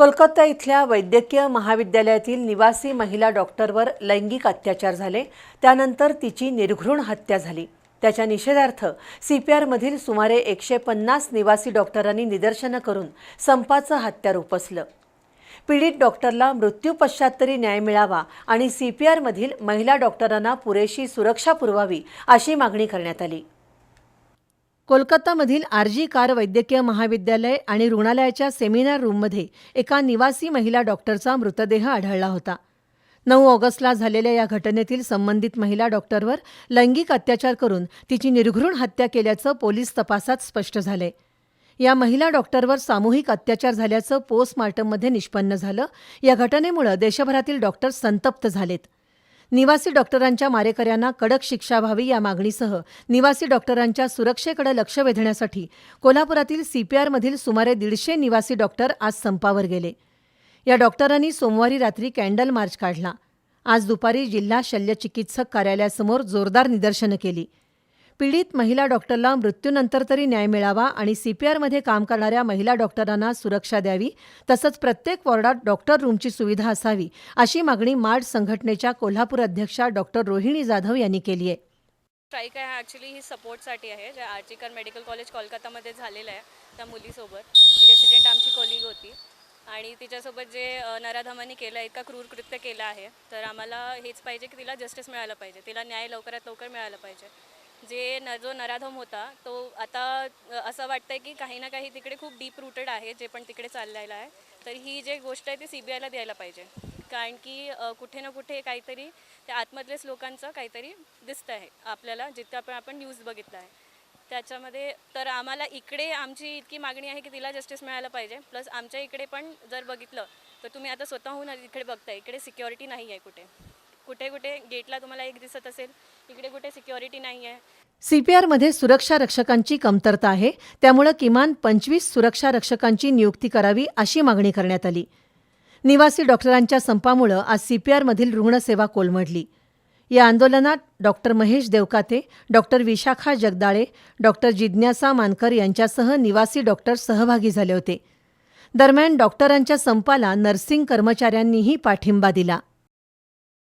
कोलकाता इथल्या वैद्यकीय महाविद्यालयातील निवासी महिला डॉक्टरवर लैंगिक अत्याचार झाले. त्यानंतर तिची निर्घृण हत्या झाली. त्याच्या निषेधार्थ सीपीआरमधील सुमारे एकशे पन्नास निवासी डॉक्टरांनी निदर्शनं करून संपाचं हत्यार उपसलं. पीडित डॉक्टरला मृत्यू तरी न्याय मिळावा आणि सीपीआरमधील महिला डॉक्टरांना पुरेशी सुरक्षा पुरवावी अशी मागणी करण्यात आली. कोलकातामधील आरजी कार वैद्यकीय महाविद्यालय आणि रुग्णालयाच्या सेमिनार रूममध्ये एका निवासी महिला डॉक्टरचा मृतदेह आढळला होता. नऊ ऑगस्टला झालेल्या या घटनेतील संबंधित महिला डॉक्टरवर लैंगिक अत्याचार करून तिची निर्घृण हत्या केल्याचं पोलीस तपासात स्पष्ट झालंय. या महिला डॉक्टरवर सामूहिक अत्याचार झाल्याचं पोस्टमार्टममध्ये निष्पन्न झालं. या घटनेमुळे देशभरातील डॉक्टर संतप्त झालेत. निवासी डॉक्टरांच्या मारेकऱ्यांना कडक शिक्षा व्हावी या मागणीसह निवासी डॉक्टरांच्या सुरक्षेकडे लक्ष वेधण्यासाठी कोल्हापुरातील सीपीआरमधील सुमारे दीडशे निवासी डॉक्टर आज संपावर गेले. या डॉक्टरांनी सोमवारी रात्री कॅन्डल मार्च काढला. आज दुपारी जिल्हा शल्यचिकित्सक कार्यालयासमोर जोरदार निदर्शनं केली. पीडित महिला डॉक्टरला मृत्यूनंतर तरी न्याय मिळावा आणि सीपीआरमध्ये काम करणाऱ्या महिला डॉक्टरांना सुरक्षा द्यावी तसंच प्रत्येक वॉर्डात डॉक्टर रूमची सुविधा असावी अशी मागणी मार्ड संघटनेच्या कोल्हापूर अध्यक्षा डॉक्टर रोहिणी जाधव यांनी केली आहे. स्ट्राईक आहे ॲक्च्युली ही सपोर्टसाठी आहे जे आर्टिकल मेडिकल कॉलेज कोलकातामध्ये झालेलं आहे त्या मुलीसोबत. ती रेसिडेंट आमची कॉलिग होती. आणि तिच्यासोबत जे अ, नराधमांनी केलं आहे इतका क्रूर कृत्य केलं आहे तर आम्हाला हेच पाहिजे की तिला जस्टिस मिळालं पाहिजे. तिला न्याय लवकरात लवकर मिळालं पाहिजे. जे न जो नराधम होता तो आता असं वाटतं की काही ना काही तिकडे खूप डीप रूटेड आहे जे पण तिकडे चाललेलं आहे. तर ही जे गोष्ट आहे ती सी बी आयला द्यायला पाहिजे. कारण की कुठे ना कुठे काहीतरी त्या आतमधलेच लोकांचं काहीतरी दिसतं आहे आपल्याला जिथं आपण आपण न्यूज बघितलं आहे. त्याच्यामध्ये तर आम्हाला इकडे आमची इतकी मागणी आहे की तिला जस्टिस मिळायला पाहिजे. प्लस आमच्या इकडे पण जर बघितलं तर तुम्ही आता स्वतःहून इकडे बघताय इकडे सिक्युरिटी नाही आहे कुठे. कुठे कुठे गेटला तुम्हाला एक दिसत असेल इकडे कुठे सिक्युरिटी नाही आहे सीपीआरमध्ये सुरक्षा रक्षकांची कमतरता आहे त्यामुळं किमान पंचवीस सुरक्षा रक्षकांची नियुक्ती करावी अशी मागणी करण्यात आली. निवासी डॉक्टरांच्या संपामुळं आज सीपीआरमधील रुग्णसेवा कोलमडली. या आंदोलनात doctor Mahesh Devkate doctor Vishakha Jagdale doctor जिज्ञासा मानकर यांच्यासह निवासी डॉक्टर सहभागी झाले होते. दरम्यान डॉक्टरांच्या संपाला नर्सिंग कर्मचाऱ्यांनीही पाठिंबा दिला.